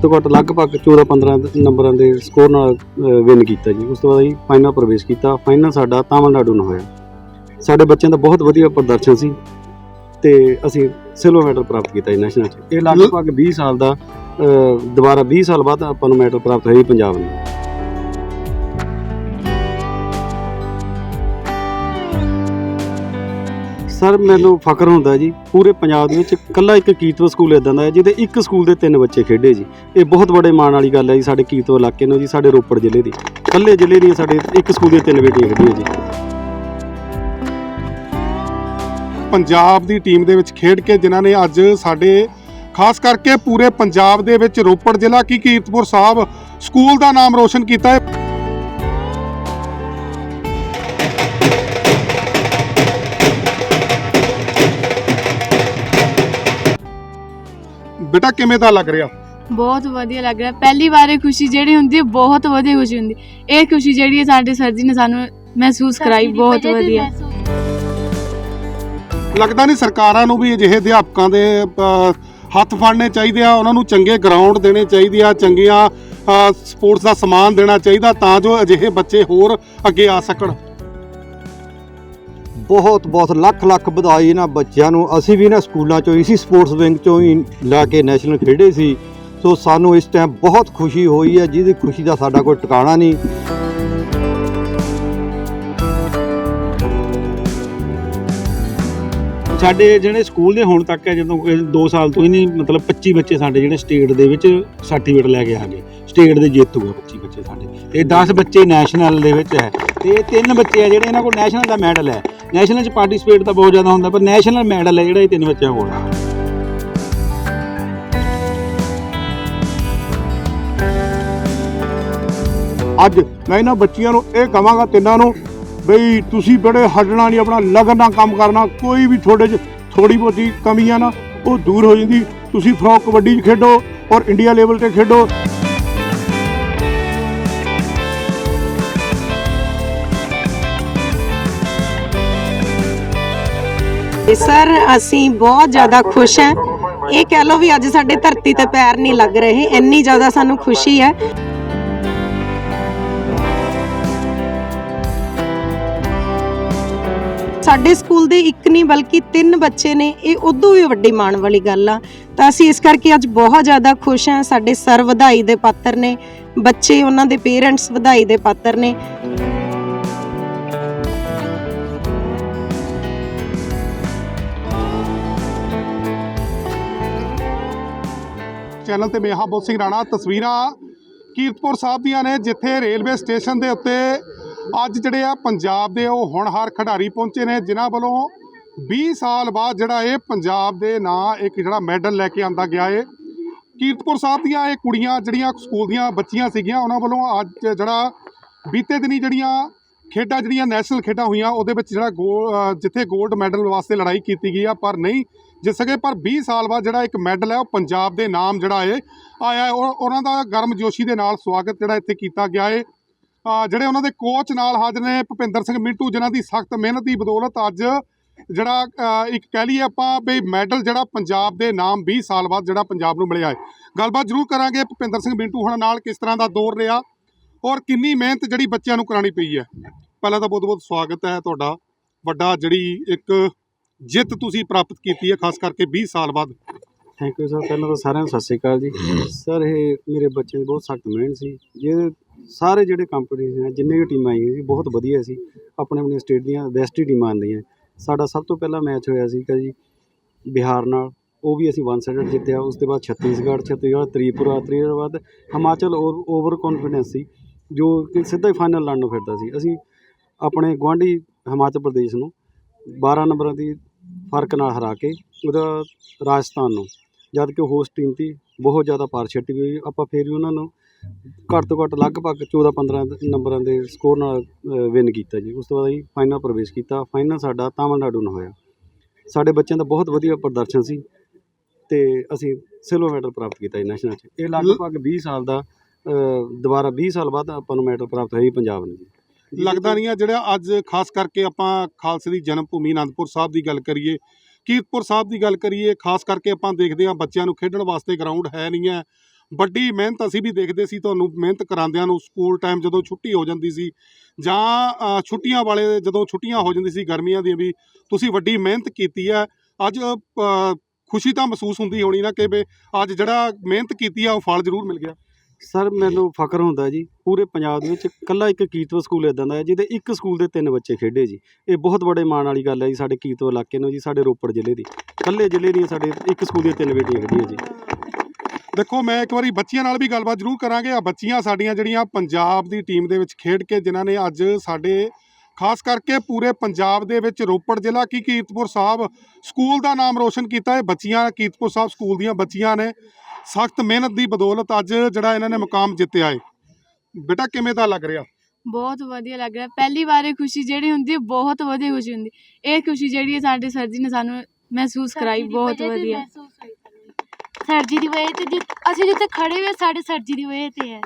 ਤੋਂ ਘੱਟ ਲਗਭਗ 14-15 ਨੰਬਰਾਂ ਦੇ ਸਕੋਰ ਨਾਲ ਵਿਨ ਕੀਤਾ ਜੀ। ਉਸ ਤੋਂ ਬਾਅਦ ਅਸੀਂ ਫਾਈਨਲ ਪ੍ਰਵੇਸ਼ ਕੀਤਾ। ਫਾਈਨਲ ਸਾਡਾ ਤਾਮਿਲਨਾਡੂ ਨਾਲ ਹੋਇਆ। ਸਾਡੇ ਬੱਚਿਆਂ ਦਾ ਬਹੁਤ ਵਧੀਆ ਪ੍ਰਦਰਸ਼ਨ ਸੀ ਤੇ ਅਸੀਂ ਸਿਲਵਰ ਮੈਡਲ ਪ੍ਰਾਪਤ ਕੀਤਾ ਜੀ ਨੈਸ਼ਨਲ 'ਚ। ਇਹ ਲਗਭਗ 20 ਸਾਲ ਦਾ ਦੁਬਾਰਾ 20 ਸਾਲ ਬਾਅਦ ਆਪਾਂ ਨੂੰ ਮੈਡਲ ਪ੍ਰਾਪਤ ਹੋਇਆ ਜੀ ਪੰਜਾਬ ਨੂੰ। ਸਰ ਮੈਨੂੰ ਫਖਰ ਹੁੰਦਾ ਜੀ ਪੂਰੇ ਪੰਜਾਬ ਦੇ ਵਿੱਚ ਕੱਲਾ ਇੱਕ ਕੀਰਤਵ ਸਕੂਲ ਇਦਾਂ ਦਾ ਹੈ ਜਿਹਦੇ ਇੱਕ ਸਕੂਲ ਦੇ ਤਿੰਨ ਬੱਚੇ ਖੇਡੇ ਜੀ। ਇਹ ਬਹੁਤ ਬੜੇ ਮਾਣ ਵਾਲੀ ਗੱਲ ਹੈ ਜੀ ਸਾਡੇ ਕੀਰਤਵ ਇਲਾਕੇ ਨੂੰ ਜੀ ਸਾਡੇ ਰੋਪੜ ਜ਼ਿਲ੍ਹੇ ਦੀ। ਕੱਲੇ ਜ਼ਿਲ੍ਹੇ ਦੀਆਂ ਸਾਡੇ ਇੱਕ ਸਕੂਲ ਦੀਆਂ ਤਿੰਨ ਬੇਟੀਆਂ ਖੇਡੀਆਂ ਜੀ। ਪੰਜਾਬ ਦੀ ਟੀਮ ਦੇ ਵਿੱਚ ਖੇਡ ਕੇ ਜਿਨ੍ਹਾਂ ਨੇ ਅੱਜ ਸਾਡੇ ਖਾਸ ਕਰਕੇ ਪੂਰੇ ਪੰਜਾਬ ਦੇ ਵਿੱਚ ਰੋਪੜ ਜ਼ਿਲ੍ਹਾ ਕੀ ਕੀਰਤਪੁਰ ਸਾਹਿਬ ਸਕੂਲ ਦਾ ਨਾਮ ਰੋਸ਼ਨ ਕੀਤਾ ਹੈ। ਬੇਟਾ ਕਿਵੇਂ ਦਾ ਲੱਗ ਰਿਹਾ? ਬਹੁਤ ਵਧੀਆ ਲੱਗ ਰਿਹਾ। ਪਹਿਲੀ ਵਾਰ ਇਹ ਖੁਸ਼ੀ ਜਿਹੜੀ ਹੁੰਦੀ ਹੈ ਬਹੁਤ ਵਧੀਆ ਖੁਸ਼ੀ ਹੁੰਦੀ। ਇਹ ਖੁਸ਼ੀ ਜਿਹੜੀ ਹੈ ਸਾਡੇ ਸਰ ਜੀ ਨੇ ਸਾਨੂੰ ਮਹਿਸੂਸ ਕਰਾਈ ਬਹੁਤ ਵਧੀਆ। ਲੱਗਦਾ ਨਹੀਂ ਸਰਕਾਰਾਂ ਨੂੰ ਵੀ ਅਜਿਹੇ ਅਧਿਆਪਕਾਂ ਦੇ ਅ, ਹੱਥ ਫੜਨੇ ਚਾਹੀਦੇ ਆ ਉਹਨਾਂ ਨੂੰ ਚੰਗੇ ਗਰਾਊਂਡ ਦੇਣੇ ਚਾਹੀਦੇ ਆ ਚੰਗੀਆਂ ਸਪੋਰਟਸ ਦਾ ਸਮਾਨ ਦੇਣਾ ਚਾਹੀਦਾ ਤਾਂ ਜੋ ਅਜਿਹੇ ਬੱਚੇ ਹੋਰ ਅੱਗੇ ਆ ਸਕਣ। ਬਹੁਤ ਬਹੁਤ ਲੱਖ ਲੱਖ ਵਧਾਈ ਇਹਨਾਂ ਬੱਚਿਆਂ ਨੂੰ। ਅਸੀਂ ਵੀ ਇਹਨਾਂ ਸਕੂਲਾਂ ਚੋਂ ਇਸੀ ਸਪੋਰਟਸ ਵਿੰਗ ਚੋਂ ਹੀ ਲੈ ਕੇ ਨੈਸ਼ਨਲ ਖੇਡੇ ਸੀ। ਸੋ ਸਾਨੂੰ ਇਸ ਟਾਈਮ ਬਹੁਤ ਖੁਸ਼ੀ ਹੋਈ ਹੈ, ਜਿਹਦੀ ਖੁਸ਼ੀ ਦਾ ਸਾਡਾ ਕੋਈ ਟਿਕਾਣਾ ਨਹੀਂ। ਸਾਡੇ ਜਿਹੜੇ ਸਕੂਲ ਦੇ ਹੁਣ ਤੱਕ ਹੈ, ਜਦੋਂ 2 ਸਾਲ ਤੋਂ ਹੀ ਨਹੀਂ, ਮਤਲਬ 25 ਬੱਚੇ ਸਾਡੇ ਜਿਹੜੇ ਸਟੇਟ ਦੇ ਵਿੱਚ ਸਰਟੀਫਿਕੇਟ ਲੈ ਕੇ ਆ ਗਏ। ਸਟੇਟ ਦੇ ਜੇਤੂ ਆ 25 ਬੱਚੇ ਸਾਡੇ। ਤੇ 10 ਬੱਚੇ ਨੈਸ਼ਨਲ ਦੇ ਵਿੱਚ ਹੈ। ਤੇ ਤਿੰਨ ਬੱਚੇ ਆ ਜਿਹੜੇ ਇਹਨਾਂ ਕੋਲ ਨੈਸ਼ਨਲ ਦਾ ਮੈਡਲ ਹੈ। ਨੈਸ਼ਨਲ 'ਚ ਪਾਰਟਿਸਿਪੇਟ ਤਾਂ ਬਹੁਤ ਜ਼ਿਆਦਾ ਹੁੰਦਾ, ਪਰ ਨੈਸ਼ਨਲ ਮੈਡਲ ਹੈ ਜਿਹੜਾ ਇਹ ਤਿੰਨ ਬੱਚਿਆਂ ਕੋਲ। ਹੈ ਅੱਜ ਮੈਂ ਇਹਨਾਂ ਬੱਚਿਆਂ ਨੂੰ ਇਹ ਕਹਾਂਗਾ, ਤਿੰਨਾਂ ਨੂੰ, ਬਈ ਤੁਸੀਂ ਬੜੇ ਹਟਣਾ ਨਹੀਂ, ਆਪਣਾ ਲਗਨ ਨਾਲ ਕੰਮ ਕਰਨਾ, ਕੋਈ ਵੀ ਤੁਹਾਡੇ 'ਚ ਥੋੜੀ ਬਹੁਤੀ ਕਮੀ ਆ ਨਾ, ਉਹ ਦੂਰ ਹੋ ਜਾਂਦੀ। ਤੁਸੀਂ ਫਰੋਕ ਕਬੱਡੀ 'ਚ ਖੇਡੋ ਔਰ ਇੰਡੀਆ ਲੈਵਲ ਤੇ ਖੇਡੋ। ਤੇ ਸਰ, ਅਸੀਂ ਬਹੁਤ ਜ਼ਿਆਦਾ ਖੁਸ਼ ਹਾਂ। ਇਹ ਕਹਿ ਲਓ ਵੀ ਅੱਜ ਸਾਡੇ ਧਰਤੀ ਤੇ ਪੈਰ ਨਹੀਂ ਲੱਗ ਰਹੇ। ਇੰਨੀ ਜ਼ਿਆਦਾ ਸਾਨੂੰ ਖੁਸ਼ੀ ਹੈ। ਸਾਡੇ ਸਕੂਲ ਦੇ ਇੱਕ ਨਹੀਂ, ਬਲਕਿ ਤਿੰਨ ਬੱਚੇ ਨੇ। ਇਹ ਉਦੋਂ ਵੀ ਵੱਡੀ ਮਾਣ ਵਾਲੀ ਗੱਲ ਆ। ਤਾਂ ਅਸੀਂ ਇਸ ਕਰਕੇ ਅੱਜ ਬਹੁਤ ਜ਼ਿਆਦਾ ਖੁਸ਼ ਹਾਂ। ਸਾਡੇ ਸਰ ਵਧਾਈ ਦੇ ਪਾਤਰ ਨੇ। ਬੱਚੇ, ਉਹਨਾਂ ਦੇ ਪੇਰੈਂਟਸ ਵਧਾਈ ਦੇ ਪਾਤਰ ਨੇ। ਚੈਨਲ ਤੇ ਮੈਂ ਹਾਂ ਸਿੰਘ ਰਾਣਾ। ਤਸਵੀਰਾਂ ਕੀਰਤਪੁਰ ਸਾਹਿਬ ਦੀਆਂ ਨੇ, ਜਿੱਥੇ ਰੇਲਵੇ ਸਟੇਸ਼ਨ ਦੇ ਉੱਤੇ ਅੱਜ ਜਿਹੜੇ ਆ ਪੰਜਾਬ ਦੇ ਉਹ ਹੋਣਹਾਰ ਖਿਡਾਰੀ ਪਹੁੰਚੇ ਨੇ, ਜਿਨ੍ਹਾਂ ਵੱਲੋਂ 20 ਸਾਲ ਬਾਅਦ ਜਿਹੜਾ ਇਹ ਪੰਜਾਬ ਦੇ ਨਾਂ, ਇੱਕ ਜਿਹੜਾ ਮੈਡਲ ਲੈ ਕੇ ਆਂਦਾ ਗਿਆ ਏ। ਕੀਰਤਪੁਰ ਸਾਹਿਬ ਦੀਆਂ ਇਹ ਕੁੜੀਆਂ, ਜਿਹੜੀਆਂ ਸਕੂਲ ਦੀਆਂ ਬੱਚੀਆਂ ਸੀਗੀਆਂ, ਉਹਨਾਂ ਵੱਲੋਂ ਅੱਜ ਜਿਹੜਾ ਬੀਤੇ ਦਿਨੀ ਜਿਹੜੀਆਂ ਖੇਡਾਂ, ਜਿਹੜੀਆਂ ਨੈਸ਼ਨਲ ਖੇਡਾਂ ਹੋਈਆਂ, ਉਹਦੇ ਵਿੱਚ ਜਿਹੜਾ ਗੋ- ਜਿੱਥੇ 골ਡ ਮੈਡਲ ਵਾਸਤੇ ਲੜਾਈ ਕੀਤੀ ਗਈ ਆ, ਪਰ ਨਹੀਂ ਜਿਸ ਸਕੇ ਪਰ 20 ਸਾਲ ਬਾਅਦ ਜਿਹੜਾ ਇੱਕ ਮੈਡਲ ਹੈ, ਉਹ ਪੰਜਾਬ ਦੇ ਨਾਮ ਜਿਹੜਾ ਹੈ ਆਇਆ ਹੈ। ਉਹਨਾਂ ਦਾ ਗਰਮ ਜੋਸ਼ੀ ਦੇ ਨਾਲ ਸਵਾਗਤ ਜਿਹੜਾ ਇੱਥੇ ਕੀਤਾ ਗਿਆ ਹੈ ਜਿਹੜੇ ਉਹਨਾਂ ਦੇ ਕੋਚ ਨਾਲ ਹਾਜ਼ਰ ਨੇ, ਭੁਪਿੰਦਰ ਸਿੰਘ ਮਿੰਟੂ, ਜਿਨ੍ਹਾਂ ਦੀ ਸਖਤ ਮਿਹਨਤ ਦੀ ਬਦੌਲਤ ਅੱਜ ਜਿਹੜਾ ਇੱਕ ਕਹਿ ਲਈਏ ਆਪਾਂ ਵੀ ਮੈਡਲ ਜਿਹੜਾ ਪੰਜਾਬ ਦੇ ਨਾਮ 20 ਸਾਲ ਬਾਅਦ ਜਿਹੜਾ ਪੰਜਾਬ ਨੂੰ ਮਿਲਿਆ ਹੈ ਗੱਲਬਾਤ ਜ਼ਰੂਰ ਕਰਾਂਗੇ ਭੁਪਿੰਦਰ ਸਿੰਘ ਮਿੰਟੂ ਹੁਣ ਨਾਲ, ਕਿਸ ਤਰ੍ਹਾਂ ਦਾ ਦੌਰ ਰਿਹਾ ਔਰ ਕਿੰਨੀ ਮਿਹਨਤ ਜਿਹੜੀ ਬੱਚਿਆਂ ਨੂੰ ਕਰਾਣੀ ਪਈ ਹੈ। ਪਹਿਲਾਂ ਤਾਂ ਬਹੁਤ ਬਹੁਤ ਸਵਾਗਤ ਹੈ ਤੁਹਾਡਾ। ਵੱਡਾ ਜਿਹੜੀ ਇੱਕ ਜਿੱਤ ਤੁਸੀਂ ਪ੍ਰਾਪਤ ਕੀਤੀ ਹੈ, ਖਾਸ ਕਰਕੇ 20 ਸਾਲ ਬਾਅਦ। ਥੈਂਕ ਯੂ ਸਰ ਪਹਿਲਾਂ ਤਾਂ ਸਾਰਿਆਂ ਨੂੰ ਸਤਿ ਸ਼੍ਰੀ ਅਕਾਲ ਜੀ। ਸਰ ਇਹ ਮੇਰੇ ਬੱਚੇ ਦੀ ਬਹੁਤ ਸਖਤ ਮਿਹਨਤ ਸੀ। ਇਹ ਸਾਰੇ ਜਿਹੜੇ ਕੰਪੀਟੀਸ਼ਨ ਹੈ ਜਿੰਨੇ ਵੀ ਟੀਮਾਂ ਆਈਆਂ ਸੀ, ਬਹੁਤ ਵਧੀਆ ਸੀ। ਆਪਣੇ ਆਪਣੇ ਸਟੇਟ ਦੀਆਂ ਬੈਸਟ ਹੀ ਟੀਮਾਂ ਆਉਂਦੀਆਂ। ਸਾਡਾ ਸਭ ਤੋਂ ਪਹਿਲਾ ਮੈਚ ਹੋਇਆ ਸੀਗਾ ਜੀ ਬਿਹਾਰ ਨਾਲ। ਉਹ ਵੀ ਅਸੀਂ ਵਨ ਸਾਈਡਡ ਜਿੱਤਿਆ। ਉਸ ਤੋਂ ਬਾਅਦ ਛੱਤੀਸਗੜ੍ਹ ਛੱਤੀਸਗੜ੍ਹ, ਤ੍ਰਿਪੁਰਾ ਤ੍ਰਿਪੁਰਾ ਬਾਅਦ ਹਿਮਾਚਲ ਓਵਰ ਕੌਨਫੀਡੈਂਸ ਸੀ, ਜੋ ਕਿ ਸਿੱਧਾ ਹੀ ਫਾਈਨਲ ਲੜਨ ਨੂੰ ਫਿਰਦਾ ਸੀ। ਅਸੀਂ ਆਪਣੇ ਗੁਆਂਢੀ ਹਿਮਾਚਲ ਪ੍ਰਦੇਸ਼ ਨੂੰ 12 ਨੰਬਰਾਂ ਦੀ ਫ਼ਰਕ ਨਾਲ ਹਰਾ ਕੇ ਉਹਦਾ ਰਾਜਸਥਾਨ ਨੂੰ। ਜਦ ਕਿ ਹੋਸਟ ਟੀਮ ਦੀ ਬਹੁਤ ਜ਼ਿਆਦਾ ਪਾਰਸ਼ੈਲਿਟੀ ਹੋਈ ਆਪਾਂ ਫੇਰ ਵੀ ਉਹਨਾਂ ਨੂੰ ਘੱਟ ਤੋਂ ਘੱਟ ਲਗਭਗ 14 15 ਨੰਬਰਾਂ ਦੇ ਸਕੋਰ ਨਾਲ ਵਿਨ ਕੀਤਾ ਜੀ। ਉਸ ਤੋਂ ਬਾਅਦ ਅਸੀਂ ਫਾਈਨਲ ਪ੍ਰਵੇਸ਼ ਕੀਤਾ। ਫਾਈਨਲ ਸਾਡਾ ਤਾਮਿਲਨਾਡੂ ਨਾਲ ਹੋਇਆ। ਸਾਡੇ ਬੱਚਿਆਂ ਦਾ ਬਹੁਤ ਵਧੀਆ ਪ੍ਰਦਰਸ਼ਨ ਸੀ ਤੇ ਅਸੀਂ ਸਿਲਵਰ ਮੈਡਲ ਪ੍ਰਾਪਤ ਕੀਤਾ ਜੀ ਨੈਸ਼ਨਲ 'ਚ। ਇਹ ਲਗਭਗ 20 ਸਾਲ ਦਾ ਦੁਬਾਰਾ 20 ਸਾਲ ਬਾਅਦ ਆਪਾਂ ਨੂੰ ਮੈਡਲ ਪ੍ਰਾਪਤ ਹੋਇਆ ਜੀ ਪੰਜਾਬ ਨੂੰ ਜੀ। ਲੱਗਦਾ ਨਹੀਂ ਆ ਜਿਹੜਾ ਅੱਜ ਖਾਸ ਕਰਕੇ ਆਪਾਂ ਖਾਲਸੇ ਦੀ ਜਨਮ ਭੂਮੀ ਅਨੰਦਪੁਰ ਸਾਹਿਬ ਦੀ ਗੱਲ ਕਰੀਏ ਕੀਰਤਪੁਰ ਸਾਹਿਬ ਦੀ ਗੱਲ ਕਰੀਏ ਖਾਸ ਕਰਕੇ ਆਪਾਂ ਦੇਖਦੇ ਹਾਂ ਬੱਚਿਆਂ ਨੂੰ ਖੇਡਣ ਵਾਸਤੇ ਗਰਾਊਂਡ ਹੈ ਨਹੀਂ ਹੈ। ਵੱਡੀ ਮਿਹਨਤ ਅਸੀਂ ਵੀ ਦੇਖਦੇ ਸੀ ਤੁਹਾਨੂੰ ਮਿਹਨਤ ਕਰਾਉਂਦਿਆਂ ਨੂੰ ਸਕੂਲ ਟਾਈਮ ਜਦੋਂ ਛੁੱਟੀ ਹੋ ਜਾਂਦੀ ਸੀ ਜਾਂ ਛੁੱਟੀਆਂ ਵਾਲੇ ਜਦੋਂ ਛੁੱਟੀਆਂ ਹੋ ਜਾਂਦੀ ਸੀ ਗਰਮੀਆਂ ਦੀਆਂ ਵੀ ਤੁਸੀਂ ਵੱਡੀ ਮਿਹਨਤ ਕੀਤੀ ਹੈ। ਅੱਜ ਖੁਸ਼ੀ ਤਾਂ ਮਹਿਸੂਸ ਹੁੰਦੀ ਹੋਣੀ ਨਾ ਕਿ ਅੱਜ ਜਿਹੜਾ ਮਿਹਨਤ ਕੀਤੀ ਆ ਉਹ ਫਲ ਜ਼ਰੂਰ ਮਿਲ ਗਿਆ। ਸਰ ਮੈਨੂੰ ਫਖਰ ਹੁੰਦਾ ਜੀ ਪੂਰੇ ਪੰਜਾਬ ਦੇ ਵਿੱਚ ਕੱਲਾ ਇੱਕ ਕੀਰਤਵ ਸਕੂਲ ਇਦਾਂ ਦਾ ਹੈ ਜਿਹਦੇ ਇੱਕ ਸਕੂਲ ਦੇ ਤਿੰਨ ਬੱਚੇ ਖੇਡੇ ਜੀ। ਇਹ ਬਹੁਤ ਬੜੇ ਮਾਣ ਵਾਲੀ ਗੱਲ ਹੈ ਜੀ ਸਾਡੇ ਕੀਰਤਵ ਇਲਾਕੇ ਨੂੰ ਜੀ ਸਾਡੇ ਰੋਪੜ ਜ਼ਿਲ੍ਹੇ ਦੀ। ਕੱਲੇ ਜ਼ਿਲ੍ਹੇ ਦੀਆਂ ਸਾਡੇ ਇੱਕ ਸਕੂਲ ਦੀਆਂ ਤਿੰਨ ਬੇਟੀਆਂ ਖੇਡੀਆਂ ਜੀ। ਦੇਖੋ ਮੈਂ ਇੱਕ ਵਾਰੀ ਬੱਚੀਆਂ ਨਾਲ ਵੀ ਗੱਲਬਾਤ ਜ਼ਰੂਰ ਕਰਾਂਗੇ। ਆ ਬੱਚੀਆਂ ਸਾਡੀਆਂ ਜਿਹੜੀਆਂ ਪੰਜਾਬ ਦੀ ਟੀਮ ਦੇ ਵਿੱਚ ਖੇਡ ਕੇ ਜਿਨ੍ਹਾਂ ਨੇ ਅੱਜ ਸਾਡੇ ਖਾਸ ਕਰਕੇ ਪੂਰੇ ਪੰਜਾਬ ਦੇ ਵਿੱਚ ਰੋਪੜ ਜ਼ਿਲ੍ਹਾ ਕੀ ਕੀਰਤਪੁਰ ਸਾਹਿਬ ਸਕੂਲ ਦਾ ਨਾਮ ਰੋਸ਼ਨ ਕੀਤਾ ਹੈ। ਬੱਚੀਆਂ ਕੀਰਤਪੁਰ ਸਾਹਿਬ ਸਕੂਲ ਦੀਆਂ ਬੱਚੀਆਂ ਨੇ। ਸਖਤ ਮਿਹਨਤ ਦੀ ਬਦੌਲਤ ਅੱਜ ਜਿਹੜਾ ਇਹਨਾਂ ਨੇ ਮੁਕਾਮ ਜਿੱਤਿਆ ਹੈ ਬੇਟਾ ਕਿਵੇਂ ਦਾ ਲੱਗ ਰਿਹਾ? ਬਹੁਤ ਵਧੀਆ ਲੱਗ ਰਿਹਾ। ਪਹਿਲੀ ਵਾਰ ਇਹ ਖੁਸ਼ੀ ਜਿਹੜੀ ਹੁੰਦੀ ਹੈ ਬਹੁਤ ਵਧੀਆ ਖੁਸ਼ੀ ਹੁੰਦੀ। ਇਹ ਖੁਸ਼ੀ ਜਿਹੜੀ ਹੈ ਸਾਡੇ ਸਰ ਜੀ ਨੇ ਸਾਨੂੰ ਮਹਿਸੂਸ ਕਰਾਈ ਬਹੁਤ ਵਧੀਆ। ਸਰ ਜੀ ਦੀ ਵਜ੍ਹਾ ਤੇ ਜਿ- ਅਸੀਂ ਜਿੱਥੇ ਖੜੇ ਹੋਏ ਸਾਡੇ ਸਰ ਜੀ ਦੀ ਵਜ੍ਹਾ ਤੇ ਹੈ।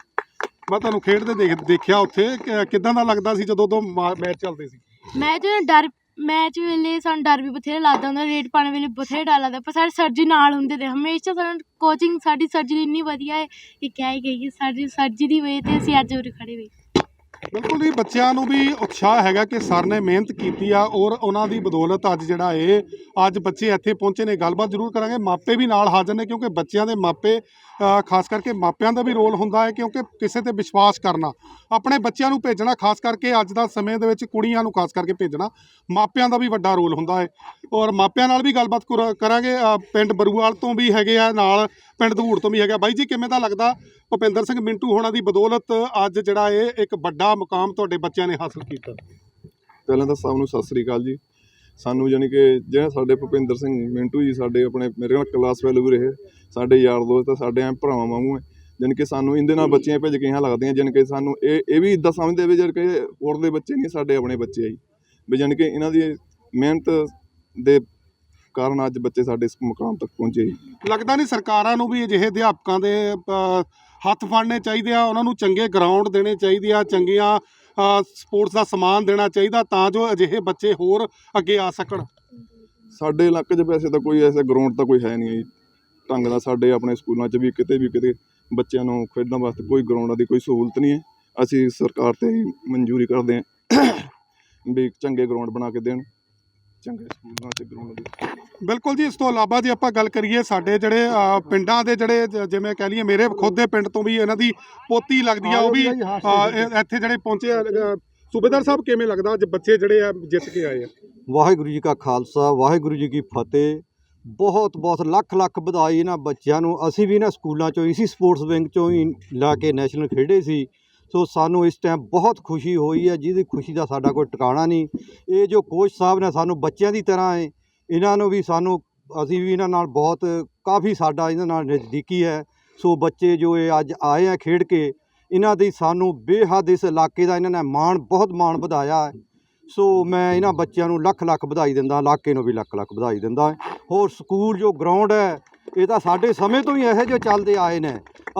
ਮੈਂ ਤੁਹਾਨੂੰ ਖੇਡਦੇ ਦੇਖ ਦੇਖਿਆ ਉੱਥੇ ਕਿ- ਕਿੱਦਾਂ ਦਾ ਲੱਗਦਾ ਸੀ ਜਦੋਂ ਤੋਂ ਮੈਚ ਚੱਲਦੇ ਸੀ? ਮੈਚ ਡਰ ਮੈਚ ਵੇਲੇ ਸਾਨੂੰ ਡਰ ਵੀ ਬਥੇਰਾ ਲੱਗਦਾ ਹੁੰਦਾ ਰੇਡ ਪਾਉਣ ਵੇਲੇ ਬਥੇਰਾ ਡਰ ਲੱਗਦਾ, ਪਰ ਸਾਡੇ ਸਰ ਜੀ ਨਾਲ ਹੁੰਦੇ ਤੇ ਹਮੇਸ਼ਾ ਸਾਨੂੰ ਕੋਚਿੰਗ ਸਾਡੀ ਸਰ ਜੀ ਇੰਨੀ ਵਧੀਆ ਹੈ ਕਿ ਕਹਿ ਹੀ ਗਈ ਸਾਡੀ ਸਰ ਜੀ ਦੀ ਵਜ੍ਹਾ ਤੇ ਅਸੀਂ ਅੱਜ ਉਰੇ ਖੜੇ ਹੋਏ। ਬਿਲਕੁਲ ਜੀ, ਬੱਚਿਆਂ ਨੂੰ ਵੀ ਉਤਸ਼ਾਹ ਹੈਗਾ ਕਿ ਸਰ ਨੇ ਮਿਹਨਤ ਕੀਤੀ ਆ ਔਰ ਉਹਨਾਂ ਦੀ ਬਦੌਲਤ ਅੱਜ ਜਿਹੜਾ ਇਹ, ਅੱਜ ਬੱਚੇ ਇੱਥੇ ਪਹੁੰਚੇ ਨੇ। ਗੱਲਬਾਤ ਜ਼ਰੂਰ ਕਰਾਂਗੇ। ਮਾਪੇ ਵੀ ਨਾਲ ਹਾਜ਼ਰ ਨੇ ਕਿਉਂਕਿ ਬੱਚਿਆਂ ਦੇ ਮਾਪੇ ਖਾਸ ਕਰਕੇ ਮਾਪਿਆਂ ਦਾ ਵੀ ਰੋਲ ਹੁੰਦਾ ਹੈ ਕਿਉਂਕਿ ਕਿਸੇ ਤੇ ਵਿਸ਼ਵਾਸ ਕਰਨਾ, ਆਪਣੇ ਬੱਚਿਆਂ ਨੂੰ ਭੇਜਣਾ, ਖਾਸ ਕਰਕੇ ਅੱਜ ਦਾ ਸਮੇਂ ਦੇ ਵਿੱਚ ਕੁੜੀਆਂ ਨੂੰ ਖਾਸ ਕਰਕੇ ਭੇਜਣਾ, ਮਾਪਿਆਂ ਦਾ ਵੀ ਵੱਡਾ ਰੋਲ ਹੁੰਦਾ ਹੈ। ਔਰ ਮਾਪਿਆਂ ਨਾਲ ਵੀ ਗੱਲਬਾਤ ਕਰਾਂਗੇ ਪਿੰਡ ਬਰੂਵਾਲ ਤੋਂ ਵੀ ਹੈਗੇ ਆ, ਨਾਲ ਪਿੰਡ ਧੂੜ ਤੋਂ ਵੀ ਹੈਗਾ ਬਾਈ ਜੀ, ਕਿਵੇਂ ਦਾ ਲੱਗਦਾ ਭੁਪਿੰਦਰ ਸਿੰਘ ਮਿੰਟੂ ਹੋਣਾ ਦੀ ਬਦੌਲਤ ਅੱਜ ਜਿਹੜਾ ਇਹ ਇੱਕ ਵੱਡਾ ਮੁਕਾਮ ਤੁਹਾਡੇ ਬੱਚਿਆਂ ਨੇ ਹਾਸਲ ਕੀਤਾ? ਪਹਿਲਾਂ ਤਾਂ ਸਭ ਨੂੰ ਸਤਿ ਸ੍ਰੀ ਅਕਾਲ ਜੀ। ਸਾਨੂੰ ਜਾਣੀ ਕਿ ਜਿਹੜਾ ਸਾਡੇ ਭੁਪਿੰਦਰ ਸਿੰਘ ਮਿੰਟੂ ਜੀ ਸਾਡੇ ਆਪਣੇ ਮੇਰੇ ਨਾਲ ਕਲਾਸ ਫੈਲੋ ਵੀ ਰਹੇ ਸਾਡੇ ਯਾਰ ਦੋਸਤ ਆ, ਸਾਡੇ ਐ ਭਰਾਵਾਂ ਵਾਂਗੂ ਹੈ ਜਾਣੀ ਕਿ ਸਾਨੂੰ ਇਹਦੇ ਨਾਲ ਬੱਚੀਆਂ ਭੇਜ ਕੇ ਇਹਾਂ ਲੱਗਦੀਆਂ ਜਾਣੀ ਕਿ ਸਾਨੂੰ ਇਹ ਇਹ ਵੀ ਇਦਾਂ ਸਮਝਦੇ ਵੀ ਜਾਣੀ ਕਿ ਹੋਰ ਦੇ ਬੱਚੇ ਨਹੀਂ ਸਾਡੇ ਆਪਣੇ ਬੱਚੇ ਆ ਜੀ। ਵੀ ਜਾਣੀ ਕਿ ਇਹਨਾਂ ਦੀ ਮਿਹਨਤ ਦੇ ਕਾਰਨ ਅੱਜ ਬੱਚੇ ਸਾਡੇ ਇਸ ਮੁਕਾਮ ਤੱਕ ਪਹੁੰਚੇ ਜੀ। ਲੱਗਦਾ ਨਹੀਂ ਸਰਕਾਰਾਂ ਨੂੰ ਵੀ ਅਜਿਹੇ ਅਧਿਆਪਕਾਂ ਦੇ ਹੱਥ ਫੜਨੇ ਚਾਹੀਦੇ ਆ ਉਹਨਾਂ ਨੂੰ ਚੰਗੇ ਗਰਾਊਂਡ ਦੇਣੇ ਚਾਹੀਦੇ ਆ ਚੰਗੀਆਂ ਸਪੋਰਟਸ ਦਾ ਸਮਾਨ ਦੇਣਾ ਚਾਹੀਦਾ ਤਾਂ ਜੋ ਅਜਿਹੇ ਬੱਚੇ ਹੋਰ ਅੱਗੇ ਆ ਸਕਣ। ਸਾਡੇ ਇਲਾਕੇ 'ਚ ਵੈਸੇ ਤਾਂ ਕੋਈ ਐਸਾ ਗਰਾਊਂਡ ਤਾਂ ਕੋਈ ਹੈ ਨਹੀਂ ਜੀ। ਢੰਗ ਦਾ ਸਾਡੇ ਆਪਣੇ ਸਕੂਲਾਂ 'ਚ ਵੀ ਕਿਤੇ ਵੀ ਕਿਤੇ ਬੱਚਿਆਂ ਨੂੰ ਖੇਡਣ ਵਾਸਤੇ ਕੋਈ ਗਰਾਊਂਡਾਂ ਦੀ ਕੋਈ ਸਹੂਲਤ ਨਹੀਂ ਹੈ। ਅਸੀਂ ਸਰਕਾਰ ਤੇ ਮਨਜ਼ੂਰੀ ਕਰਦੇ ਹਾਂ ਵੀ ਚੰਗੇ ਗਰਾਊਂਡ ਬਣਾ ਕੇ ਦੇਣ। ਚੰਗੇ ਸਕੂਲਾਂ 'ਚ ਗਰਾਊਂਡ ਦੀ ਬਿਲਕੁਲ ਜੀ ਇਸ ਤੋਂ ਇਲਾਵਾ ਜੇ ਆਪਾਂ ਗੱਲ ਕਰੀਏ ਸਾਡੇ ਜਿਹੜੇ ਅ, ਪਿੰਡਾਂ ਦੇ ਜਿਹੜੇ ਜ- ਜਿਵੇਂ ਕਹਿ ਲਈਏ ਮੇਰੇ ਖੁਦ ਦੇ ਪਿੰਡ ਤੋਂ ਵੀ ਇਹਨਾਂ ਦੀ ਪੋਤੀ ਲੱਗਦੀ ਆ ਉਹ ਵੀ ਅ, ਇਹ- ਇੱਥੇ ਜਿਹੜੇ ਪਹੁੰਚੇ ਆ ਅ, ਸੂਬੇਦਾਰ ਸਾਹਿਬ ਕਿਵੇਂ ਲੱਗਦਾ ਅੱਜ ਬੱਚੇ ਜਿਹੜੇ ਆ ਜਿੱਤ ਕੇ ਆਏ ਆ? ਵਾਹਿਗੁਰੂ ਜੀ ਕਾ ਖਾਲਸਾ ਵਾਹਿਗੁਰੂ ਜੀ ਕੀ ਫਤਿਹ। ਬਹੁਤ ਬਹੁਤ ਲੱਖ ਲੱਖ ਵਧਾਈ ਇਹਨਾਂ ਬੱਚਿਆਂ ਨੂੰ। ਅਸੀਂ ਵੀ ਇਹਨਾਂ ਸਕੂਲਾਂ ਚੋਂ ਇਸੀ ਸਪੋਰਟਸ ਵਿੰਗ ਚੋਂ ਹੀ ਲਾ ਕੇ ਨੈਸ਼ਨਲ ਖੇਡੇ ਸੀ। ਸੋ ਸਾਨੂੰ ਇਸ ਟਾਈਮ ਬਹੁਤ ਖੁਸ਼ੀ ਹੋਈ ਹੈ, ਜਿਹਦੀ ਖੁਸ਼ੀ ਦਾ ਸਾਡਾ ਕੋਈ ਟਿਕਾਣਾ ਨਹੀਂ। ਇਹ ਜੋ ਕੋਚ ਸਾਹਿਬ ਨੇ ਸਾਨੂੰ ਬੱਚਿਆਂ ਦੀ ਤਰ੍ਹਾਂ ਹੈ ਇਹਨਾਂ ਨੂੰ ਵੀ ਸਾਨੂੰ, ਅਸੀਂ ਵੀ ਇਹਨਾਂ ਨਾਲ ਬਹੁਤ, ਕਾਫੀ ਸਾਡਾ ਇਹਨਾਂ ਨਾਲ ਨਜ਼ਦੀਕੀ ਹੈ। ਸੋ ਬੱਚੇ ਜੋ ਇਹ ਅੱਜ ਆਏ ਆ ਖੇਡ ਕੇ, ਇਹਨਾਂ ਦੀ ਸਾਨੂੰ ਬੇਹੱਦ ਇਸ ਇਲਾਕੇ ਦਾ ਇਹਨਾਂ ਨੇ ਮਾਣ, ਬਹੁਤ ਮਾਣ ਵਧਾਇਆ ਸੋ ਮੈਂ ਇਹਨਾਂ ਬੱਚਿਆਂ ਨੂੰ ਲੱਖ ਲੱਖ ਵਧਾਈ ਦਿੰਦਾ, ਇਲਾਕੇ ਨੂੰ ਵੀ ਲੱਖ ਲੱਖ ਵਧਾਈ ਦਿੰਦਾ। ਹੋਰ ਸਕੂਲ ਜੋ ਗਰਾਊਂਡ ਹੈ ਇਹ ਤਾਂ ਸਾਡੇ ਸਮੇਂ ਤੋਂ ਹੀ ਇਹੋ ਜਿਹੇ ਚੱਲਦੇ ਆਏ ਨੇ।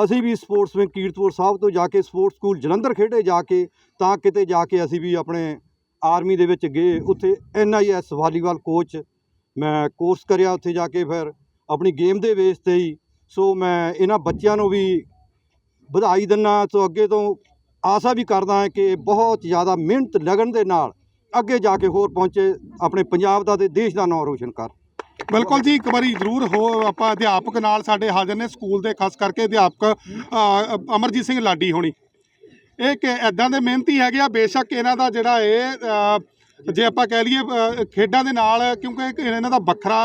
ਅਸੀਂ ਵੀ ਸਪੋਰਟਸ ਵਿੱਚ ਕੀਰਤਪੁਰ ਸਾਹਿਬ ਤੋਂ ਜਾ ਕੇ ਸਪੋਰਟਸ ਸਕੂਲ ਜਲੰਧਰ ਖੇਡੇ ਜਾ ਕੇ, ਤਾਂ ਕਿਤੇ ਜਾ ਕੇ ਅਸੀਂ ਵੀ ਆਪਣੇ ਆਰਮੀ ਦੇ ਵਿੱਚ ਗਏ। ਉੱਥੇ ਐਨਆਈਐਸ ਵਾਲੀਬਾਲ ਕੋਚ ਮੈਂ ਕੋਰਸ ਕਰਿਆ ਉੱਥੇ ਜਾ ਕੇ ਫਿਰ, ਆਪਣੀ ਗੇਮ ਦੇ ਬੇਸ ਤੇ ਹੀ। ਸੋ ਮੈਂ ਇਹਨਾਂ ਬੱਚਿਆਂ ਨੂੰ ਵੀ ਵਧਾਈ ਦਿੰਦਾ ਸੋ ਅੱਗੇ ਤੋਂ ਆਸਾ ਵੀ ਕਰਦਾ ਹਾਂ ਕਿ ਬਹੁਤ ਜ਼ਿਆਦਾ ਮਿਹਨਤ, ਲਗਨ ਦੇ ਨਾਲ ਅੱਗੇ ਜਾ ਕੇ ਹੋਰ ਪਹੁੰਚੇ, ਆਪਣੇ ਪੰਜਾਬ ਦਾ ਤੇ ਦੇਸ਼ ਦਾ ਨਾਮ ਰੋਸ਼ਨ ਕਰ। ਬਿਲਕੁਲ ਜੀ ਇੱਕ ਵਾਰੀ ਜ਼ਰੂਰ ਹੋ ਆਪਾਂ ਅਧਿਆਪਕ ਨਾਲ ਸਾਡੇ ਹਾਜ਼ਰ ਨੇ ਸਕੂਲ ਦੇ ਖਾਸ ਕਰਕੇ ਅਧਿਆਪਕ ਅ, ਅਮਰਜੀਤ ਸਿੰਘ ਲਾਡੀ ਹੋਣੀ। ਇਹ ਕਿ ਐਦਾਂ ਦੇ ਮਿਹਨਤੀ ਹੈਗੇ ਆ ਬੇਸ਼ੱਕ ਇਹਨਾਂ ਦਾ ਜਿਹੜਾ ਇਹ ਅ, ਜੇ ਆਪਾਂ ਕਹਿ ਲਈਏ ਅ, ਖੇਡਾਂ ਦੇ ਨਾਲ ਕਿਉਂਕਿ ਇੱਕ ਇਹਨਾਂ ਦਾ ਵੱਖਰਾ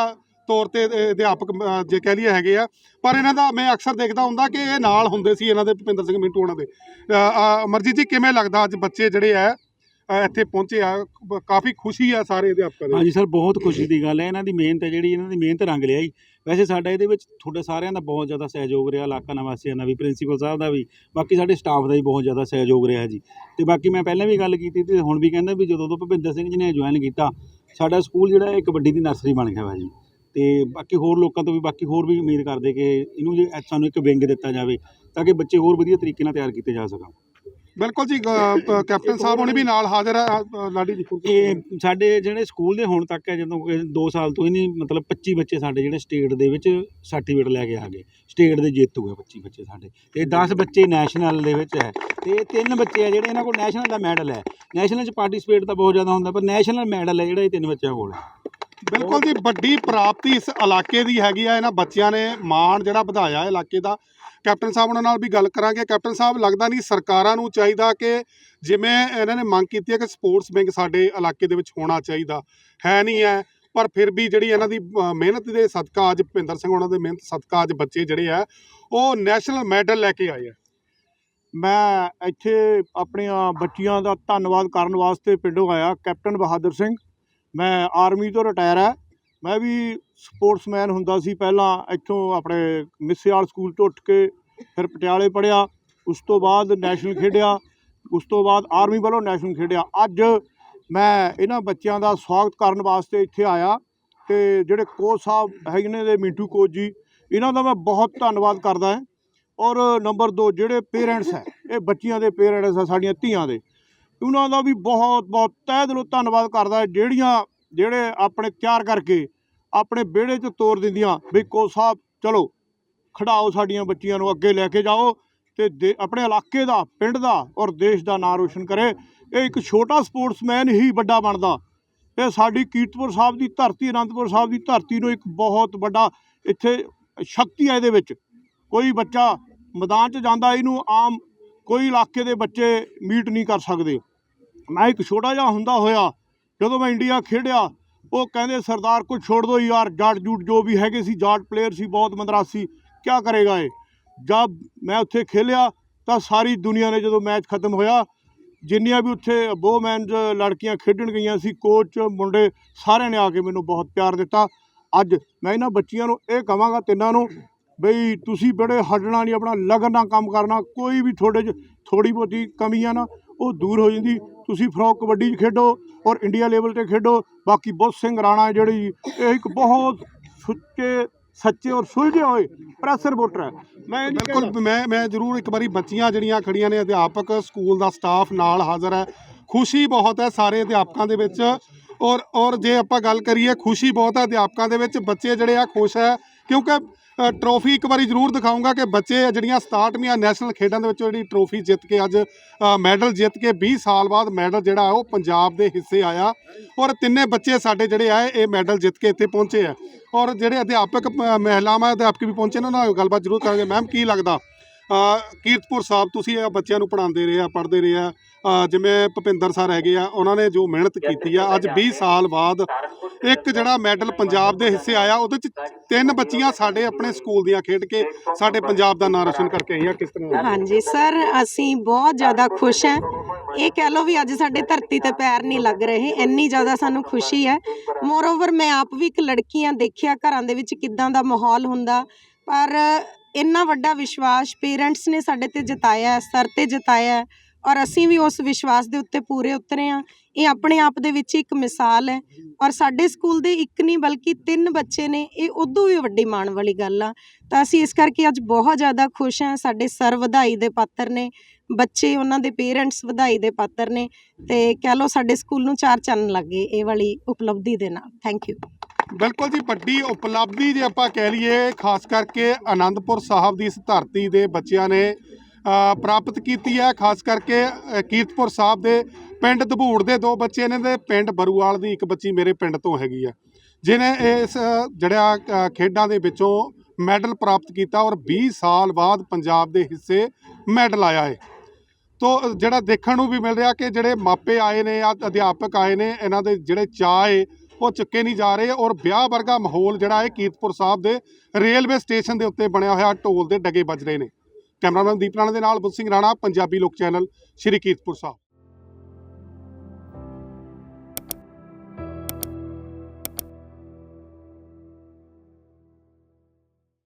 ਤੌਰ ਤੇ ਇਹ ਅਧਿਆਪਕ ਅ, ਜੇ ਕਹਿ ਲਈਏ ਹੈਗੇ ਆ ਪਰ ਇਹਨਾਂ ਦਾ ਮੈਂ ਅਕਸਰ ਦੇਖਦਾ ਹੁੰਦਾ ਕਿ ਇਹ ਨਾਲ ਹੁੰਦੇ ਸੀ ਇਹਨਾਂ ਦੇ ਭੁਪਿੰਦਰ ਸਿੰਘ ਮਿੰਟੂ ਉਹਨਾਂ ਦੇ। ਅ, ਅ, ਅਮਰਜੀਤ ਜੀ ਕਿਵੇਂ ਲੱਗਦਾ ਅੱਜ ਬੱਚੇ ਜਿਹੜੇ ਆ ਇੱਥੇ ਪਹੁੰਚੇ ਆ ਕਾਫੀ ਖੁਸ਼ੀ ਆ ਸਾਰੇ ਅਧਿਆਪਕਾਂ ਦੇ ਹਾਂਜੀ ਸਰ, ਬਹੁਤ ਖੁਸ਼ੀ ਦੀ ਗੱਲ ਹੈ। ਇਹਨਾਂ ਦੀ ਮਿਹਨਤ ਹੈ ਜਿਹੜੀ, ਇਹਨਾਂ ਦੀ ਮਿਹਨਤ ਰੰਗ ਲਿਆਈ ਵੈਸੇ ਸਾਡਾ ਇਹਦੇ ਵਿੱਚ ਤੁਹਾਡੇ ਸਾਰਿਆਂ ਦਾ ਬਹੁਤ ਜ਼ਿਆਦਾ ਸਹਿਯੋਗ ਰਿਹਾ, ਇਲਾਕਾ ਨਿਵਾਸੀਆਂ ਦਾ ਵੀ, ਪ੍ਰਿੰਸੀਪਲ ਸਾਹਿਬ ਦਾ ਵੀ। ਬਾਕੀ ਸਾਡੇ ਸਟਾਫ ਦਾ ਵੀ ਬਹੁਤ ਜ਼ਿਆਦਾ ਸਹਿਯੋਗ ਰਿਹਾ ਜੀ। ਤੇ ਬਾਕੀ ਮੈਂ ਪਹਿਲਾਂ ਵੀ ਗੱਲ ਕੀਤੀ ਤੇ ਹੁਣ ਵੀ ਕਹਿੰਦਾ ਵੀ ਜਦੋਂ ਤੋਂ ਭੁਪਿੰਦਰ ਸਿੰਘ ਜੀ ਨੇ ਜੁਆਇਨ ਕੀਤਾ, ਸਾਡਾ ਸਕੂਲ ਜਿਹੜਾ ਇੱਕ ਵੱਡੀ ਦੀ ਨਰਸਰੀ ਬਣ ਗਿਆ ਵਾ ਜੀ। ਤੇ ਬਾਕੀ ਹੋਰ ਲੋਕਾਂ ਤੋਂ ਵੀ, ਬਾਕੀ ਹੋਰ ਵੀ ਉਮੀਦ ਕਰਦੇ ਕਿ ਇਹਨੂੰ ਜੇ, ਸਾਨੂੰ ਇੱਕ ਵਿੰਗ ਦਿੱਤਾ ਜਾਵੇ, ਤਾਂ ਕਿ ਬੱਚੇ ਹੋਰ ਵਧੀਆ ਤਰੀਕੇ ਨਾਲ ਤਿਆਰ ਕੀਤੇ ਜਾ ਸਕਣ। ਬਿਲਕੁਲ ਜੀ ਕੈਪਟਨ ਸਾਹਿਬ ਹੁਣੇ ਵੀ ਨਾਲ ਹਾਜ਼ਰ ਹੈ ਅ, ਲਾਡੀ ਜੀ। ਇਹ ਸਾਡੇ ਜਿਹੜੇ ਸਕੂਲ ਦੇ ਹੁਣ ਤੱਕ ਹੈ ਜਦੋਂ 2 ਸਾਲ ਤੋਂ ਹੀ ਨਹੀਂ ਮਤਲਬ 25 ਬੱਚੇ ਸਾਡੇ ਜਿਹੜੇ ਸਟੇਟ ਦੇ ਵਿੱਚ ਸਰਟੀਫਿਕੇਟ ਲੈ ਕੇ ਆ ਗਏ। ਸਟੇਟ ਦੇ ਜੇਤੂ ਹੈ 25 ਬੱਚੇ ਸਾਡੇ। ਤੇ 10 ਬੱਚੇ ਨੈਸ਼ਨਲ ਦੇ ਵਿੱਚ ਹੈ। ਤੇ ਤਿੰਨ ਬੱਚੇ ਆ ਜਿਹੜੇ ਇਹਨਾਂ ਕੋਲ ਨੈਸ਼ਨਲ ਦਾ ਮੈਡਲ ਹੈ। ਨੈਸ਼ਨਲ 'ਚ ਪਾਰਟਿਸਿਪੇਟ ਤਾਂ ਬਹੁਤ ਜ਼ਿਆਦਾ ਹੁੰਦਾ ਪਰ ਨੈਸ਼ਨਲ ਮੈਡਲ ਹੈ ਜਿਹੜਾ ਇਹ ਤਿੰਨ ਬੱਚਿਆਂ ਕੋਲ। ਹੈ ਬਿਲਕੁਲ ਜੀ ਵੱਡੀ ਪ੍ਰਾਪਤੀ ਇਸ ਇਲਾਕੇ ਦੀ ਹੈਗੀ ਆ। ਇਹਨਾਂ ਬੱਚਿਆਂ ਨੇ ਮਾਣ ਜਿਹੜਾ ਵਧਾਇਆ ਇਲਾਕੇ ਦਾ। ਕੈਪਟਨ ਸਾਹਿਬ ਉਹਨਾਂ ਨਾਲ ਵੀ ਗੱਲ ਕਰਾਂਗੇ। ਕੈਪਟਨ ਸਾਹਿਬ, ਲੱਗਦਾ ਨਹੀਂ ਸਰਕਾਰਾਂ ਨੂੰ ਚਾਹੀਦਾ ਕਿ ਜਿਵੇਂ ਇਹਨਾਂ ਨੇ ਮੰਗ ਕੀਤੀ ਹੈ ਕਿ ਸਪੋਰਟਸ ਵਿੰਗ ਸਾਡੇ ਇਲਾਕੇ ਦੇ ਵਿੱਚ ਹੋਣਾ ਚਾਹੀਦਾ। ਹੈ ਨਹੀਂ ਹੈ, ਪਰ ਫਿਰ ਵੀ ਜਿਹੜੀ ਇਹਨਾਂ ਦੀ ਮਿਹਨਤ ਦੇ ਸਦਕਾ ਅੱਜ ਭਿੰਦਰ ਸਿੰਘ ਉਹਨਾਂ ਦੇ ਮਿਹਨਤ ਸਦਕਾ ਅੱਜ ਬੱਚੇ ਜਿਹੜੇ ਆ, ਉਹ ਨੈਸ਼ਨਲ ਮੈਡਲ ਲੈ ਕੇ ਆਏ ਆ। ਮੈਂ ਇੱਥੇ ਆਪਣੀਆਂ ਬੱਚੀਆਂ ਦਾ ਧੰਨਵਾਦ ਕਰਨ ਵਾਸਤੇ ਪਿੰਡੋਂ ਆਇਆ, ਕੈਪਟਨ ਬਹਾਦਰ ਸਿੰਘ। ਮੈਂ ਆਰਮੀ ਤੋਂ ਰਿਟਾਇਰ ਹੈ ਮੈਂ ਵੀ ਸਪੋਰਟਸਮੈਨ ਹੁੰਦਾ ਸੀ ਪਹਿਲਾਂ, ਇੱਥੋਂ ਆਪਣੇ ਮਿਸਿਆਲ ਸਕੂਲ ਤੋਂ ਉੱਠ ਕੇ ਫਿਰ ਪਟਿਆਲੇ ਪੜ੍ਹਿਆ, ਉਸ ਤੋਂ ਬਾਅਦ ਨੈਸ਼ਨਲ ਖੇਡਿਆ, ਉਸ ਤੋਂ ਬਾਅਦ ਆਰਮੀ ਵੱਲੋਂ ਨੈਸ਼ਨਲ ਖੇਡਿਆ। ਅੱਜ ਮੈਂ ਇਹਨਾਂ ਬੱਚਿਆਂ ਦਾ ਸਵਾਗਤ ਕਰਨ ਵਾਸਤੇ ਇੱਥੇ ਆਇਆ ਤੇ ਜਿਹੜੇ ਕੋਚ ਸਾਹਿਬ ਹੈਗੇ ਨੇ ਦੇ ਮਿੰਟੂ ਕੋਚ ਜੀ, ਇਹਨਾਂ ਦਾ ਮੈਂ ਬਹੁਤ ਧੰਨਵਾਦ ਕਰਦਾ ਹਾਂ। ਔਰ ਨੰਬਰ 2 ਜਿਹੜੇ ਪੇਰੈਂਟਸ ਹੈ, ਇਹ ਬੱਚੀਆਂ ਦੇ ਪੇਰੈਂਟਸ ਆ ਸਾਡੀਆਂ ਧੀਆਂ ਦੇ, ਉਹਨਾਂ ਦਾ ਵੀ ਬਹੁਤ ਬਹੁਤ ਤਹਿ ਦਿਲੋਂ ਧੰਨਵਾਦ ਕਰਦਾ ਜਿਹੜੀਆਂ ਜਿਹੜੇ ਆਪਣੇ ਤਿਆਰ ਕਰਕੇ ਆਪਣੇ ਵਿਹੜੇ 'ਚ ਤੋਰ ਦਿੰਦੀਆਂ ਵੀ ਕੋ ਸਾਹਿਬ, ਚਲੋ ਖੜਾਓ ਸਾਡੀਆਂ ਬੱਚੀਆਂ ਨੂੰ, ਅੱਗੇ ਲੈ ਕੇ ਜਾਓ ਤੇ ਦੇ- ਆਪਣੇ ਇਲਾਕੇ ਦਾ, ਪਿੰਡ ਦਾ ਔਰ ਦੇਸ਼ ਦਾ ਨਾਂ ਰੋਸ਼ਨ ਕਰੇ। ਇਹ ਇੱਕ ਛੋਟਾ ਸਪੋਰਟਸਮੈਨ ਹੀ ਵੱਡਾ ਬਣਦਾ। ਇਹ ਸਾਡੀ ਕੀਰਤਪੁਰ ਸਾਹਿਬ ਦੀ ਧਰਤੀ, ਅਨੰਦਪੁਰ ਸਾਹਿਬ ਦੀ ਧਰਤੀ ਨੂੰ ਇੱਕ ਬਹੁਤ ਵੱਡਾ ਇੱਥੇ ਸ਼ਕਤੀ ਹੈ ਇਹਦੇ ਵਿੱਚ। ਕੋਈ ਬੱਚਾ ਮੈਦਾਨ 'ਚ ਜਾਂਦਾ, ਇਹਨੂੰ ਆਮ ਕੋਈ ਇਲਾਕੇ ਦੇ ਬੱਚੇ ਮੀਟ ਨਹੀਂ ਕਰ ਸਕਦੇ। ਮੈਂ ਇੱਕ ਛੋਟਾ ਜਿਹਾ ਹੁੰਦਾ ਹੋਇਆ ਜਦੋਂ ਮੈਂ ਇੰਡੀਆ ਖੇਡਿਆ, ਉਹ ਕਹਿੰਦੇ, ਸਰਦਾਰ ਕੁਝ ਛੋੜ ਦੋ ਯਾਰ, ਜਾਟ ਜੂਟ ਜੋ ਵੀ ਹੈਗੇ ਸੀ, ਜਾਟ ਪਲੇਅਰ ਸੀ, ਬਹੁਤ ਮਦਰਾਸੀ ਕੀ ਕਰੇਗਾ ਇਹ? ਜਦ ਮੈਂ ਉੱਥੇ ਖੇਲਿਆ, ਤਾਂ ਸਾਰੀ ਦੁਨੀਆ ਨੇ ਜਦੋਂ ਮੈਚ ਖਤਮ ਹੋਇਆ, ਜਿੰਨੀਆਂ ਵੀ ਉੱਥੇ ਬੋਮੈਨਸ ਲੜਕੀਆਂ ਖੇਡਣ ਗਈਆਂ ਸੀ ਕੋਚ ਮੁੰਡੇ, ਸਾਰਿਆਂ ਨੇ ਆ ਕੇ ਮੈਨੂੰ ਬਹੁਤ ਪਿਆਰ ਦਿੱਤਾ। ਅੱਜ ਮੈਂ ਇਹਨਾਂ ਬੱਚੀਆਂ ਨੂੰ ਇਹ ਕਹਾਂਗਾ, ਤਿੰਨਾਂ ਨੂੰ, ਬਈ, ਤੁਸੀਂ ਬੜੇ ਹਟਣਾ ਨਹੀਂ, ਆਪਣਾ ਲਗਨ ਨਾਲ ਕੰਮ ਕਰਨਾ, ਕੋਈ ਵੀ ਤੁਹਾਡੇ 'ਚ ਥੋੜੀ ਬਹੁਤੀ ਕਮੀ ਆ ਨਾ ਉਹ ਦੂਰ ਹੋ ਜਾਂਦੀ। ਤੁਸੀਂ ਫਰੋਕ ਕਬੱਡੀ 'ਚ ਖੇਡੋ ਔਰ ਇੰਡੀਆ ਲੈਵਲ ਤੇ ਖੇਡੋ। ਬਾਕੀ ਬੁੱਧ ਸਿੰਘ ਰਾਣਾ ਜਿਹੜੀ ਇਹ ਇੱਕ ਬਹੁਤ ਸੁੱਚੇ ਸੱਚੇ ਔਰ ਸੁਲਝੇ ਹੋਏ ਪ੍ਰੈਸ ਰਿਪੋਰਟਰ ਹੈ। ਮੈਂ ਇਹ ਬਿਲਕੁਲ ਮੈਂ ਮੈਂ ਜ਼ਰੂਰ ਇੱਕ ਵਾਰੀ ਬੱਚੀਆਂ ਜਿਹੜੀਆਂ ਖੜੀਆਂ ਨੇ ਅਧਿਆਪਕ ਸਕੂਲ ਦਾ ਸਟਾਫ ਨਾਲ ਹਾਜ਼ਰ ਹੈ। ਖੁਸ਼ੀ ਬਹੁਤ ਹੈ ਸਾਰੇ ਅਧਿਆਪਕਾਂ ਦੇ ਵਿੱਚ। ਔਰ ਔਰ ਜੇ ਆਪਾਂ ਗੱਲ ਕਰੀਏ ਖੁਸ਼ੀ ਬਹੁਤ ਹੈ ਅਧਿਆਪਕਾਂ ਦੇ ਵਿੱਚ। ਬੱਚੇ ਜਿਹੜੇ ਆ ਖੁਸ਼ ਹੈ ਕਿਉਂਕਿ ਟਰੋਫੀ ਇੱਕ ਵਾਰੀ ਜ਼ਰੂਰ ਦਿਖਾਉਂਗਾ ਕਿ ਬੱਚੇ ਜਿਹੜੀਆਂ 67ਵੀਆਂ ਨੈਸ਼ਨਲ ਖੇਡਾਂ ਦੇ ਵਿੱਚੋਂ ਜਿਹੜੀ ਟਰੋਫੀ ਜਿੱਤ ਕੇ ਅੱਜ ਮੈਡਲ ਜਿੱਤ ਕੇ 20 ਸਾਲ ਬਾਅਦ ਮੈਡਲ ਜਿਹੜਾ ਉਹ ਪੰਜਾਬ ਦੇ ਹਿੱਸੇ ਆਇਆ। ਔਰ ਤਿੰਨੇ ਬੱਚੇ ਸਾਡੇ ਜਿਹੜੇ ਆ, ਇਹ ਮੈਡਲ ਜਿੱਤ ਕੇ ਇੱਥੇ ਪਹੁੰਚੇ ਆ। ਔਰ ਜਿਹੜੇ ਅਧਿਆਪਕ ਮਹਿਲਾਵਾਂ ਅਧਿਆਪਕ ਵੀ ਪਹੁੰਚੇ ਨੇ, ਉਹਨਾਂ ਨਾਲ ਗੱਲਬਾਤ ਜ਼ਰੂਰ ਕਰਾਂਗੇ। ਮੈਮ ਕੀ ਲੱਗਦਾ? ਕੀਰਤਪੁਰ ਸਾਹਿਬ ਤੁਸੀਂ ਇਹ ਬੱਚਿਆਂ ਨੂੰ ਪੜ੍ਹਾਉਂਦੇ ਰਹੇ ਆ, ਪੜ੍ਹਦੇ ਰਹੇ ਆ। ਜਿਵੇਂ ਭੁਪਿੰਦਰ ਸਰ ਹੈਗੇ ਆ, ਉਹਨਾਂ ਨੇ ਜੋ ਮਿਹਨਤ ਕੀਤੀ ਆ, ਅੱਜ 20 ਸਾਲ ਬਾਅਦ ਇੱਕ ਜਿਹੜਾ ਮੈਡਲ ਪੰਜਾਬ ਦੇ ਹਿੱਸੇ ਆਇਆ, ਉਹਦੇ ਚ ਤਿੰਨ ਬੱਚੀਆਂ ਸਾਡੇ ਆਪਣੇ ਸਕੂਲ ਦੀਆਂ ਖੇਡ ਕੇ ਸਾਡੇ ਪੰਜਾਬ ਦਾ ਨਾਂ ਰੋਸ਼ਨ ਕਰਕੇ ਆਈਆਂ, ਕਿਸ ਤਰ੍ਹਾਂ ਹਾਂਜੀ, ਸਰ, ਅਸੀਂ ਬਹੁਤ ਜ਼ਿਆਦਾ ਖੁਸ਼ ਹਾਂ। ਇਹ ਕਹਿ ਲਓ ਵੀ ਅੱਜ ਸਾਡੇ ਧਰਤੀ ਤੇ ਪੈਰ ਨਹੀਂ ਲੱਗ ਰਹੇ, ਇੰਨੀ ਜ਼ਿਆਦਾ ਸਾਨੂੰ ਖੁਸ਼ੀ ਹੈ। ਮੋਰ ਓਵਰ ਮੈਂ ਆਪ ਵੀ ਇੱਕ ਲੜਕੀ ਹਾਂ, ਦੇਖਿਆ ਘਰਾਂ ਦੇ ਵਿੱਚ ਕਿੱਦਾਂ ਦਾ ਮਾਹੌਲ ਹੁੰਦਾ। ਪਰ ਇੰਨਾ ਵੱਡਾ ਵਿਸ਼ਵਾਸ ਪੇਰੈਂਟਸ ਨੇ ਸਾਡੇ ਤੇ ਜਤਾਇਆ, ਸਰ ਤੇ ਜਤਾਇਆ ਔਰ ਅਸੀਂ ਵੀ ਉਸ ਵਿਸ਼ਵਾਸ ਦੇ ਉੱਤੇ ਪੂਰੇ ਉਤਰੇ ਹਾਂ। ਇਹ ਆਪਣੇ ਆਪ ਦੇ ਵਿੱਚ ਇੱਕ ਮਿਸਾਲ ਹੈ ਔਰ ਸਾਡੇ ਸਕੂਲ ਦੇ ਇੱਕ ਨਹੀਂ ਬਲਕਿ ਤਿੰਨ ਬੱਚੇ ਨੇ, ਇਹ ਉਦੋਂ ਵੀ ਵੱਡੀ ਮਾਣ ਵਾਲੀ ਗੱਲ ਆ। ਤਾਂ ਅਸੀਂ ਇਸ ਕਰਕੇ ਅੱਜ ਬਹੁਤ ਜ਼ਿਆਦਾ ਖੁਸ਼ ਹਾਂ। ਸਾਡੇ ਸਰ ਵਧਾਈ ਦੇ ਪਾਤਰ ਨੇ, ਬੱਚੇ ਉਹਨਾਂ ਦੇ ਪੇਰੈਂਟਸ ਵਧਾਈ ਦੇ ਪਾਤਰ ਨੇ ਤੇ ਕਹਿ ਲਓ ਸਾਡੇ ਸਕੂਲ ਨੂੰ ਚਾਰ ਚੰਨ ਲੱਗੇ ਇਹ ਵਾਲੀ ਉਪਲਬਧੀ ਦੇ ਨਾਲ। Thank you. ਬਿਲਕੁਲ ਜੀ, ਵੱਡੀ ਉਪਲਬਧੀ ਜੇ ਆਪਾਂ ਕਹਿ ਲਈਏ, ਖਾਸ ਕਰਕੇ ਆਨੰਦਪੁਰ ਸਾਹਿਬ ਦੀ ਇਸ ਧਰਤੀ ਦੇ ਬੱਚਿਆਂ ਨੇ ਪ੍ਰਾਪਤ ਕੀਤੀ ਹੈ। ਖਾਸ ਕਰਕੇ ਕੀਰਤਪੁਰ ਸਾਹਿਬ ਦੇ ਪਿੰਡ ਦਬੂੜ ਦੇ ਦੋ ਬੱਚੇ ਨੇ ਤੇ ਪਿੰਡ ਬਰੂਵਾਲ ਦੀ ਇੱਕ ਬੱਚੀ ਮੇਰੇ ਪਿੰਡ ਤੋਂ ਹੈਗੀ ਆ ਜਿਨੇ ਇਸ ਜਿਹੜਾ ਖੇਡਾਂ ਦੇ ਵਿੱਚੋਂ ਮੈਡਲ ਪ੍ਰਾਪਤ ਕੀਤਾ ਔਰ 20 ਸਾਲ ਬਾਅਦ ਪੰਜਾਬ ਦੇ ਹਿੱਸੇ ਮੈਡਲ ਆਇਆ ਹੈ। ਤੋ ਜਿਹੜਾ ਦੇਖਣ ਨੂੰ ਵੀ ਮਿਲ ਰਿਹਾ ਕਿ ਜਿਹੜੇ ਮਾਪੇ ਆਏ ਨੇ ਆ ਅਧਿਆਪਕ ਆਏ ਨੇ, ਇਹਨਾਂ ਦੇ ਜਿਹੜੇ ਚਾਅ ਏ ਉਹ ਚੁੱਕੇ ਨਹੀਂ ਜਾ ਰਹੇ ਔਰ ਵਿਆਹ ਵਰਗਾ ਮਾਹੌਲ ਜਿਹੜਾ ਹੈ ਕੀਰਤਪੁਰ ਸਾਹਿਬ ਦੇ ਰੇਲਵੇ ਸਟੇਸ਼ਨ ਦੇ ਉੱਤੇ ਬਣਿਆ ਹੋਇਆ ਢੋਲ ਦੇ ਡਗੇ ਵੱਜ ਰਹੇ ਨੇ। ਕੈਮਰਾਮੈਨ ਦੀਪ ਰਾਣਾ ਦੇ ਨਾਲ ਬੁੱਧ ਸਿੰਘ ਰਾਣਾ, ਪੰਜਾਬੀ ਲੋਕ ਚੈਨਲ, ਸ਼੍ਰੀ ਕੀਰਤਪੁਰ ਸਾਹਿਬ।